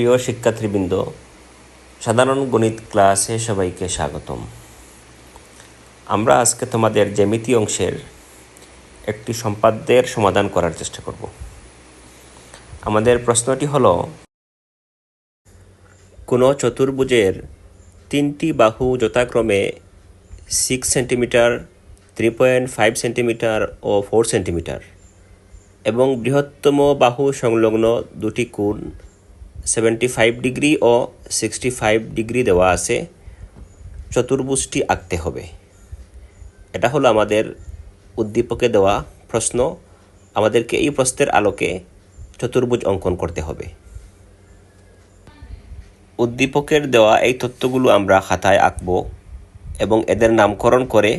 প্রিয় শিক্ষার্থীবৃন্দ, সাধারণ গণিত ক্লাসে সবাইকে স্বাগতম। আমরা আজকে তোমাদের জ্যামিতি অংশের একটি সম্পাদ্যের সমাধান করার চেষ্টা করব। আমাদের প্রশ্নটি হল, কোনো চতুর্ভুজের তিনটি বাহু যথাক্রমে six centimetre three point five centimetre ও ফোর সেন্টিমিটার এবং বৃহত্তম বাহু সংলগ্ন দুটি কোণ সেভেন্টি ফাইভ ডিগ্রি ও সিক্সটি ফাইভ ডিগ্রি দেওয়া আছে। চতুর্ভুজটি আঁকতে হবে। এটা হলো আমাদের উদ্দীপকে দেওয়া প্রশ্ন। আমাদেরকে এই প্রশ্নের আলোকে চতুর্ভুজ অঙ্কন করতে হবে। উদ্দীপকের দেওয়া এই তথ্যগুলো আমরা খাতায় আঁকব এবং এদের নামকরণ করে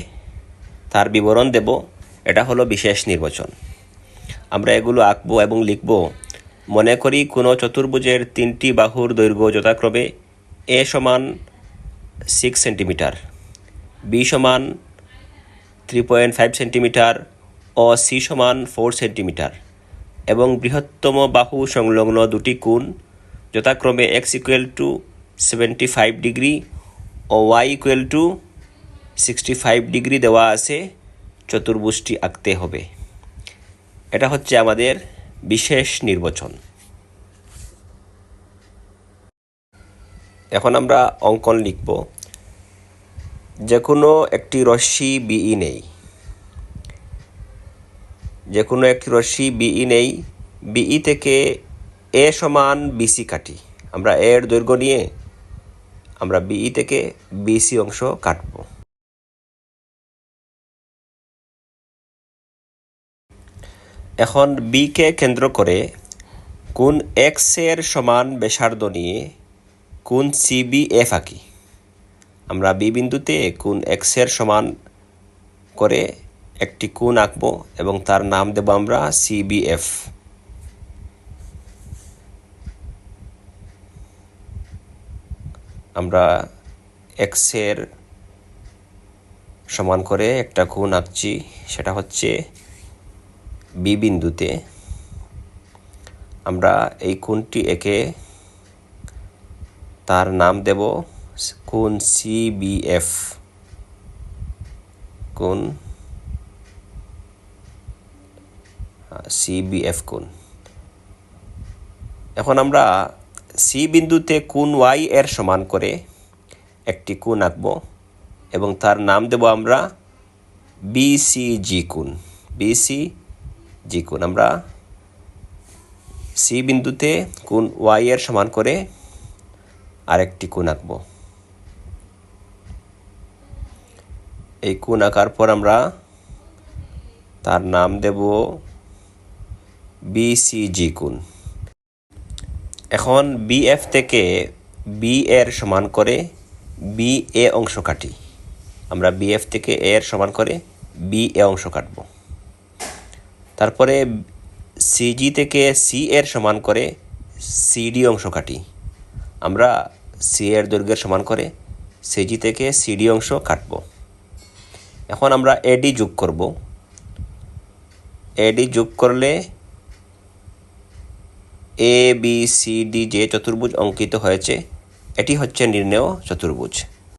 তার বিবরণ দেব। এটা হলো বিশেষ নির্বাচন। আমরা এগুলো আঁকবো এবং লিখব মনে করি কোনো চতুর্ভুজের তিনটি বাহুর দৈর্ঘ্য যথাক্রমে এ সমান সিক্স সেন্টিমিটার বি সমান থ্রি পয়েন্ট ফাইভ সেন্টিমিটার ও সি সমান ফোর সেন্টিমিটার এবং বৃহত্তম বাহু সংলগ্ন দুটি কোণ যথাক্রমে X equal to seventy five degree O Y equal to sixty five degree দেওয়া আছে, চতুর্ভুজটি আঁকতে হবে। এটা হচ্ছে আমাদের বিশেষ নির্বাচন। এখন আমরা অঙ্কন লিখব। যে কোনো একটি রশ্মি বিই নেই। যে কোনো একটি রশ্মি বিই নেই, বিই থেকে এ সমান বিসি কাটি। আমরা এর দৈর্ঘ্য নিয়ে আমরা বিই থেকে বিসি অংশ কাটব। এখন বিকে কেন্দ্র করে কোন এক্সের সমান ব্যাসার্ধ নিয়ে কোন সিবি এফ আঁকি। আমরা বি বিন্দুতে কোন এক্সের সমান করে একটি কোণ আঁকব এবং তার নাম দেব আমরা সিবিএফ আমরা এক্সের সমান করে একটা কোণ আঁকছি, সেটা হচ্ছে বি বিন্দুতে আমরা এই কোণটি একে তার নাম দেব কোণ সিবিএফ কোণ সিবিএফ কোণ। এখন আমরা সি বিন্দুতে কোণ ওয়াই এর সমান করে একটি কোণ আঁকব এবং তার নাম দেব আমরা বিসিজি কোণ। বিসি জি, কোণ আমরা সি বিন্দুতে কোণ ওয়াই এর সমান করে আরেকটি কোণ আঁকব। এই কোণ আঁকার পর আমরা তার নাম দেব বিসিজি কোণ। এখন বিএফ থেকে বি এর সমান করে বি এ অংশ কাটি। আমরা বিএফ থেকে এ এর সমান করে বি এ অংশ কাটব। তারপরে সিজি থেকে সি এর সমান করে সিডি অংশ কাটি। আমরা সি এর দৈর্ঘ্যের সমান করে সিজি থেকে সিডি অংশ কাটব। এখন আমরা এডি যোগ করব। এডি যোগ করলে এ বি সি ডি যে চতুর্ভুজ অঙ্কিত হয়েছে, এটি হচ্ছে নির্ণেয় চতুর্ভুজ।